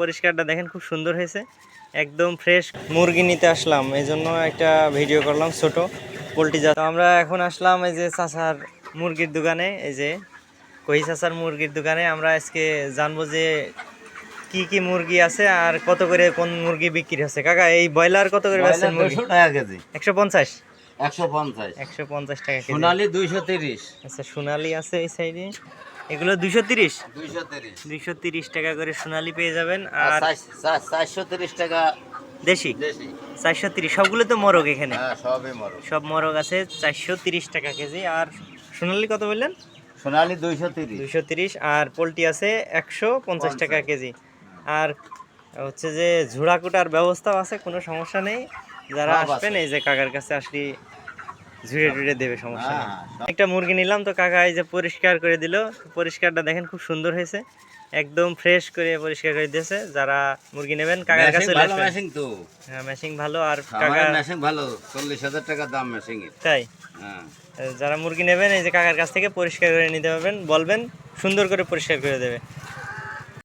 পরিষ্কারটা দেখেন খুব সুন্দর হয়েছে। একদম ফ্রেশ মুরগি নিতে আসলাম এই জন্য একটা ভিডিও করলাম ছোট পোলট্রি জাত। আমরা এখন আসলাম এই যে চাচার মুরগির দোকানে এই যে কহি চাচার মুরগির দোকানে। আমরা আজকে জানব যে কি কি মুরগি আছে আর কত করে কোন মুরগি বিক্রি হচ্ছে। কাকা এই ব্রয়লার কত করে বেচছেন মুরগি? দুশো টাকা কেজি। একশো পঞ্চাশ? একশো পঞ্চাশ। একশো পঞ্চাশ টাকা কেজি। সোনালি দুইশো তিরিশ। আচ্ছা সোনালি আছে এই সাইডে এগুলো দুইশো তিরিশ? দুইশো তিরিশ। টাকা করে সোনালি পেয়ে যাবেন আর আর চার- চার- চারশো তিরিশ টাকা দেশি? চারশো তিরিশ সবগুলো তো মরক এখানে? হ্যাঁ সব মরক আছে চারশো তিরিশ টাকা কেজি। আর সোনালি কত বললেন? সোনালি দুইশো তিরিশ। দুইশো তিরিশ আর পোলট্রি আছে একশো পঞ্চাশ টাকা কেজি। আর হচ্ছে যে ঝুড়া কুটার ব্যবস্থাও আছে কোনো সমস্যা নেই। যারা আসবেন এই যে কাকার কাছে আসলে ঝুড়ে টুড়ে দেবে সমস্যা হ্যাঁ একটা মুরগি নিলাম তো কাকা এই যে পরিষ্কার করে দিল। পরিষ্কারটা দেখেন খুব সুন্দর হয়েছে। একদম ফ্রেশ করে পরিষ্কার করে দিয়েছে। যারা মুরগি নেবেন কাকার কাছে ভালো মেশিন তো। হ্যাঁ মেশিং ভালো। আর কাকা মেশিন ভালো। চল্লিশ হাজার টাকা দাম মেশিন এর। তাই? হ্যাঁ। যারা মুরগি নেবেন এই যে কাকার কাছ থেকে পরিষ্কার করে নিতে পারবেন বলবেন সুন্দর করে পরিষ্কার করে দেবে।